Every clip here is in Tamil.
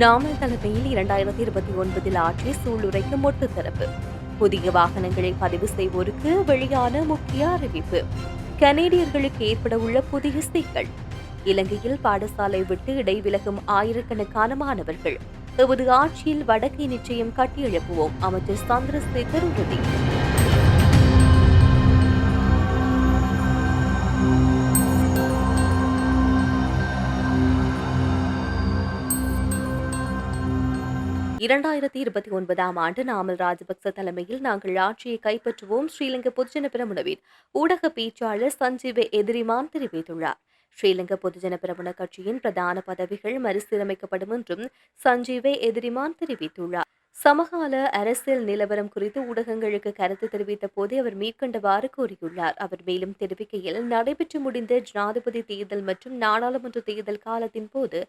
நாமல் தலைமையில் இரண்டாயிரத்தி இருபத்தி ஒன்பதில் ஆட்சி சூளுரைக்கு மொட்டு புதிய வாகனங்களை பதிவு செய்வோருக்கு வெளியான முக்கிய அறிவிப்பு. கனேடியர்களுக்கு ஏற்பட உள்ள புதிய சிக்கல். இலங்கையில் பாடசாலை விட்டு இடைவிலகும் ஆயிரக்கணக்கான மாணவர்கள். எமது ஆட்சியில் வடக்கை நிச்சயம் கட்டியெழுப்புவோம் அமைச்சர் சந்திரசேகர் உறுதி. இரண்டாயிரத்தி இருபத்தி ஒன்பதாம் ஆண்டு நாமல் ராஜபக்ச தலைமையில் நாங்கள் ஆட்சியை கைப்பற்றுவோம் ஸ்ரீலங்கா பொதுஜன பிரமுனவின் ஊடக பேச்சாளர் சஞ்சீவ எதிரிமான் தெரிவித்துள்ளார். ஸ்ரீலங்கா பொதுஜன பிரமுன கட்சியின் பிரதான பதவிகள் மறுசீரமைக்கப்படும் என்றும் சஞ்சீவ எதிரிமான் தெரிவித்துள்ளார். சமகால அரசியல் நிலவரம் குறித்து ஊடகங்களுக்கு கருத்து தெரிவித்த போது அவர் மேற்கண்டவாறு கூறியுள்ளார். அவர் மேலும் தெரிவிக்கையில் நடைபெற்று முடிந்த ஜனாதிபதி தேர்தல் மற்றும் நாடாளுமன்ற தேர்தல் காலத்தின் போது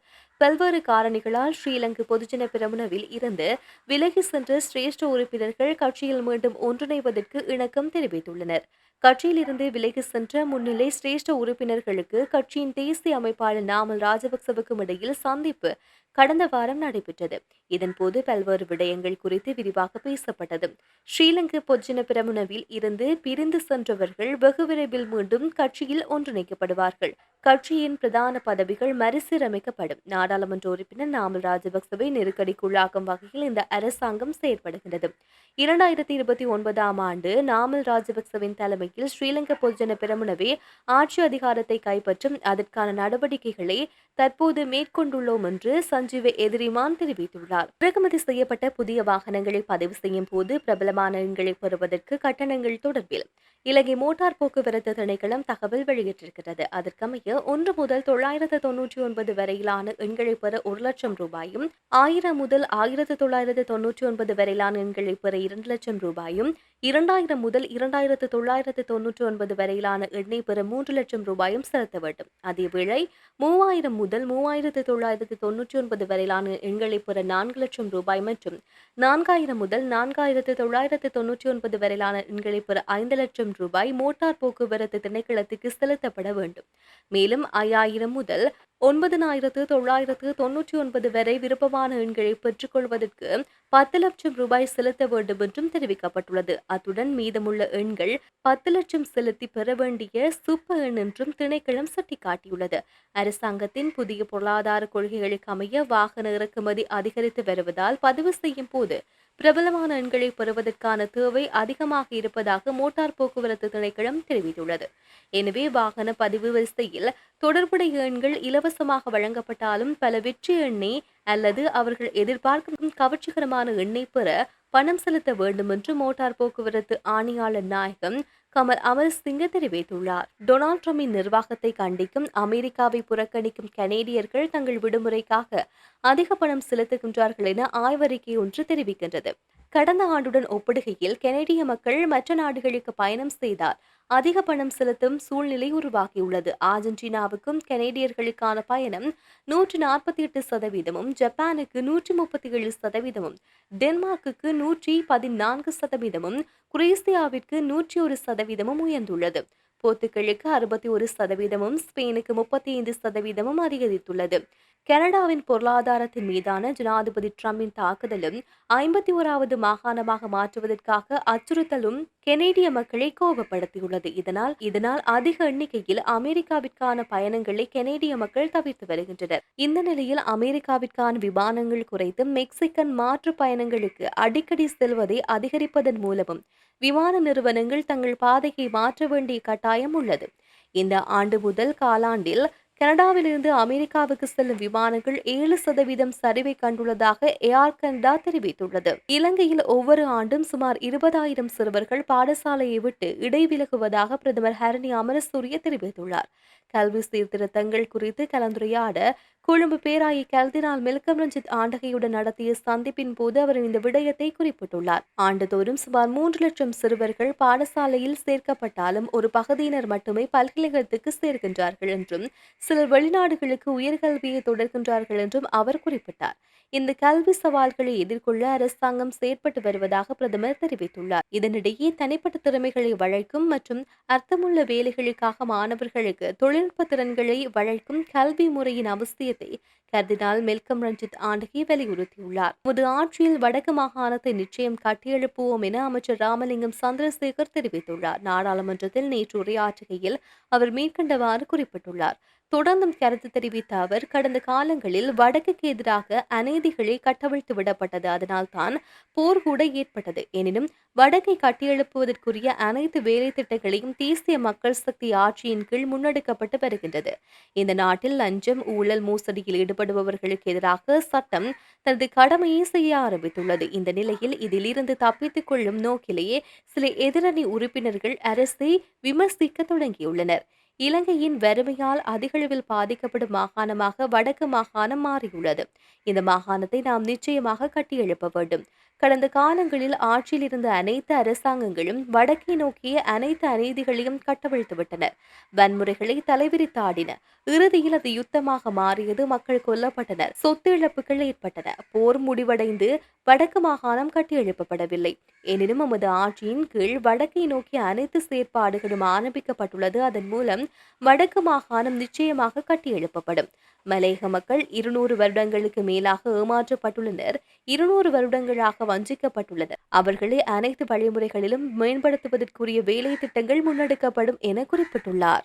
பல்வேறு காரணிகளால் ஸ்ரீலங்கா பொதுஜன பிரமுனவில் இருந்து விலகி சென்ற சிரேஷ்ட உறுப்பினர்கள் கட்சியில் மீண்டும் ஒன்றிணைவதற்கு இணக்கம் தெரிவித்துள்ளனர். கட்சியிலிருந்து விலகி சென்ற முன்னிலை சிரேஷ்ட உறுப்பினர்களுக்கு கட்சியின் தேசிய அமைப்பாளர் நாமல் ராஜபக்சவுக்கும் இடையில் சந்திப்பு கடந்த வாரம் நடைபெற்றது. இதன்போது பல்வேறு விடயங்கள் குறித்து விரிவாக பேசப்பட்டது. ஸ்ரீலங்கா பொஜ்ஜன பிரமுனவில் இருந்து பிரிந்து சென்றவர்கள் வெகு விரைவில் மீண்டும் கட்சியில் ஒன்றிணைக்கப்படுவார்கள். கட்சியின் பிரதான பதவிகள் மறுசீரமைக்கப்படும். நாடாளுமன்ற உறுப்பினர் நாமல் ராஜபக்சவை நெருக்கடிக்குள்ளாக்கும் வகையில் இந்த அரசாங்கம் செயற்படுகின்றது. இரண்டாயிரத்தி இருபத்தி ஒன்பதாம் ஆண்டு நாமல் ராஜபக்சவின் தலைமையில் ஸ்ரீலங்கா பொதுஜன பெருமுனவே ஆட்சி அதிகாரத்தை கைப்பற்றும் அதற்கான நடவடிக்கைகளை தற்போது மேற்கொண்டுள்ளோம் என்று சஞ்சீவ எதிரிமான் தெரிவித்துள்ளார். இறக்குமதி செய்யப்பட்ட புதிய வாகனங்களை பதிவு செய்யும் போது பிரபலமான எண்களை பெறுவதற்கு கட்டணங்கள் தொடர்பில் இலங்கை மோட்டார் போக்குவரத்து திணைக்களம் தகவல் வெளியிட்டிருக்கிறது. அதற்கமைய ஒன்று முதல் தொள்ளாயிரத்து தொன்னூற்றி ஒன்பது வரையிலான எண்களை பெற ஒரு லட்சம் ரூபாயும் ஆயிரம் முதல் ஆயிரத்து தொள்ளாயிரத்து தொன்னூற்றி ஒன்பது வரையிலான எண்களை பெற இரண்டு லட்சம் ரூபாயும் இரண்டாயிரம் முதல் இரண்டாயிரத்து தொள்ளாயிரத்து தொன்னூற்றி ஒன்பது வரையிலான எண்ணை பெற மூன்று லட்சம் ரூபாயும் செலுத்த வேண்டும். அதேவேளை மூவாயிரம் முதல் மூவாயிரத்து தொள்ளாயிரத்து தொன்னூற்றி ஒன்பது வரையிலான எண்களை பெற நான்கு லட்சம் ரூபாய் மற்றும் நான்காயிரம் முதல் நான்காயிரத்து தொள்ளாயிரத்து தொன்னூற்றி ஒன்பது வரையிலான எண்களை பெற ஐந்து லட்சம் ரூபாய் மோட்டார் போக்குவரத்து திணைக்களத்துக்கு செலுத்தப்பட வேண்டும். மேலும் ஐயாயிரம் முதல் ஒன்பதனாயிரத்து தொள்ளாயிரத்து தொன்னூற்றி ஒன்பது வரை விருப்பமான எண்களை பெற்றுக்கொள்வதற்கு பத்து லட்சம் ரூபாய் செலுத்த வேண்டும் என்றும் தெரிவிக்கப்பட்டுள்ளது. அத்துடன் மீதமுள்ள எண்கள் பத்து லட்சம் செலுத்தி பெற வேண்டிய சுப்ப எண் என்றும் திணைக்களம் சுட்டிக்காட்டியுள்ளது. அரசாங்கத்தின் புதிய பொருளாதார கொள்கைகளுக்கு அமைய வாகன இறக்குமதி அதிகரித்து வருவதால் பதிவு செய்யும் போது பிரபலமான எண்களை பெறுவதற்கான தேவை அதிகமாக இருப்பதாக மோட்டார் போக்குவரத்து திணைக்களம் தெரிவித்துள்ளது. எனவே வாகன பதிவு வரிசையில் தொடர்புடைய எண்கள் இலவச இலவசமாக வழங்கப்பட்டாலும் பல வெற்றி எண்ணெய் அல்லது அவர்கள் எதிர்பார்க்கும் கவர்ச்சிகரமான எண்ணை பெற பணம் செலுத்த வேண்டும் என்று மோட்டார் போக்குவரத்து ஆணையாளர் நாயகம் கமல் அமர்சிங்க தெரிவித்துள்ளார். டொனால்ட் ட்ரம்பின் நிர்வாகத்தை கண்டிக்கும் அமெரிக்காவை புறக்கணிக்கும் கனேடியர்கள் தங்கள் விடுமுறைக்காக அதிக பணம் செலுத்துகின்றார்கள் என ஆய்வறிக்கை ஒன்று தெரிவிக்கின்றது. கடந்த ஆண்டுடன் ஒப்பிடுகையில் கெனடிய மக்கள் மற்ற நாடுகளுக்கு பயணம் செய்தால் அதிக பணம் செலுத்தும் சூழ்நிலை உருவாகியுள்ளது. அர்ஜென்டினாவுக்கும் கனேடியர்களுக்கான பயணம் நூற்று நாற்பத்தி எட்டு சதவீதமும் ஜப்பானுக்கு நூற்றி முப்பத்தி ஏழு சதவீதமும் டென்மார்க்குக்கு நூற்றி பதினான்கு சதவீதமும் குரேசியாவிற்கு நூற்றி ஒரு சதவீதமும் உயர்ந்துள்ளது. போர்த்துகலுக்கு அறுபத்தி ஒரு சதவீதமும் ஸ்பெயினுக்கு முப்பத்தி ஐந்து சதவீதமும் அதிகரித்துள்ளது. கனடாவின் பொருளாதாரத்தின் மீதான ஜனாதிபதி டிரம்பின் தாக்குதலும் ஐம்பத்தி ஓராவது மாகாணமாக மாற்றுவதற்காக அச்சுறுத்தலும் கெனேடிய மக்களை கோபப்படுத்தியுள்ளது. இதனால் இதனால் அதிக எண்ணிக்கையில் அமெரிக்காவிற்கான பயணங்களை கெனேடிய மக்கள் தவிர்த்து வருகின்றனர். இந்த நிலையில் அமெரிக்காவிற்கான விமானங்கள் குறைத்து மெக்சிகன் மாற்று பயணங்களுக்கு அடிக்கடி செல்வதை அதிகரிப்பதன் மூலமும் விமான நிறுவனங்கள் தங்கள் பாதையை மாற்ற வேண்டிய கட்டாயம் உள்ளது. இந்த ஆண்டு முதல் காலாண்டில் கனடாவிலிருந்து அமெரிக்காவுக்கு செல்லும் விமானங்கள் ஏழு சதவீதம் சரிவை கண்டுள்ளதாக ஏர்கண்டா கனடா தெரிவித்துள்ளது. இலங்கையில் ஒவ்வொரு ஆண்டும் சுமார் இருபதாயிரம் சிறுவர்கள் பாடசாலையை விட்டு இடைவிலகுவதாக பிரதமர் ஹரணி அமரசூரிய தெரிவித்துள்ளார். கல்வி சீர்திருத்தங்கள் குறித்து கலந்துரையாட கொழும்பு பேராயி கல்தினால் மெல்கம் ரஞ்சித் ஆண்டகையுடன் நடத்திய சந்திப்பின் போது அவர் இந்த விடயத்தை குறிப்பிட்டுள்ளார். ஆண்டுதோறும் சுமார் மூன்று லட்சம் சிறுவர்கள் பாடசாலையில் சேர்க்கப்பட்டாலும் ஒரு பகுதியினர் மட்டுமே பல்கலைக்கழகத்துக்கு சேர்க்கின்றார்கள் என்றும் சிலர் வெளிநாடுகளுக்கு உயர்கல்வியை தொடர்கின்றார்கள் என்றும் அவர் குறிப்பிட்டார். இந்த கல்வி சவால்களை எதிர்கொள்ள அரசாங்கம் செயற்பட்டு வருவதாக பிரதமர் தெரிவித்துள்ளார். இதனிடையே தனிப்பட்ட திறமைகளை வளர்க்கும் மற்றும் அர்த்தமுள்ள வேலைகளுக்காக மாணவர்களுக்கு தொழில்நுட்ப திறன்களை வளர்க்கும் கல்வி முறையின் அவசியத்தை கர்தினால் மெல்கம் ரஞ்சித் ஆண்டகி வலியுறுத்தியுள்ளார். முது ஆட்சியில் வடக்கு மாகாணத்தை நிச்சயம் கட்டியெழுப்புவோம் என அமைச்சர் ராமலிங்கம் சந்திரசேகர் தெரிவித்துள்ளார். நாடாளுமன்றத்தில் நேற்று உரையாற்றுகையில் அவர் மேற்கண்டவாறு குறிப்பிட்டுள்ளார். தொடர்ந்தும் கருத்து தெரிவித்த அவர் கடந்த காலங்களில் வடக்குக்கு எதிராக அநீதிகளை கட்டவிழ்த்து விடப்பட்டது. அதனால்தான் போர் கூட ஏற்பட்டது. எனினும் வடக்கை கட்டியெழுப்புவதற்குரிய அனைத்து வேலை திட்டங்களையும் தேசிய மக்கள் சக்தி ஆட்சியின் கீழ் முன்னெடுக்கப்பட்டு வருகின்றது. இந்த நாட்டில் லஞ்சம் ஊழல் மோசடியில் ஈடுபடுபவர்களுக்கு எதிராக சட்டம் தனது கடமையை செய்ய ஆரம்பித்துள்ளது. இந்த நிலையில் இதிலிருந்து தப்பித்துக் கொள்ளும் நோக்கிலேயே சில எதிரணி உறுப்பினர்கள் அரசை விமர்சிக்க தொடங்கியுள்ளனர். இலங்கையின் வறுமையால் அதிகளவில் பாதிக்கப்படும் மாகாணமாக வடக்கு மாகாணம் மாறியுள்ளது. இந்த மாகாணத்தை நாம் நிச்சயமாக கட்டியெழுப்ப வேண்டும். கடந்த காலங்களில் ஆட்சியில் இருந்த அனைத்து அரசாங்கங்களும் வடக்கை நோக்கிய அனைத்து அநீதிகளையும் கட்டவிழ்த்துவிட்டனர் வன்முறைகளை தலைவிரித்தாடின இறுதியில் அது யுத்தமாக மாறியது மக்கள் கொல்லப்பட்டனர் சொத்து இழப்புகள் ஏற்பட்டன. போர் முடிவடைந்து வடக்கு மாகாணம் கட்டியெழுப்பப்படவில்லை. எனினும் நமது ஆட்சியின் கீழ் வடக்கை நோக்கிய அனைத்து செயற்பாடுகளும் ஆரம்பிக்கப்பட்டுள்ளது. அதன் மூலம் வடக்கு மாகாணம் நிச்சயமாக கட்டியெழுப்பப்படும். மலையக மக்கள் இருநூறு வருடங்களுக்கு மேலாக ஏமாற்றப்பட்டுள்ளனர். இருநூறு வருடங்களாக வஞ்சிக்கப்பட்டுள்ளது. அவர்களை அனைத்து வழிமுறைகளிலும் மேம்படுத்துவதற்குரிய வேலை திட்டங்கள் முன்னெடுக்கப்படும் என குறிப்பிட்டுள்ளார்.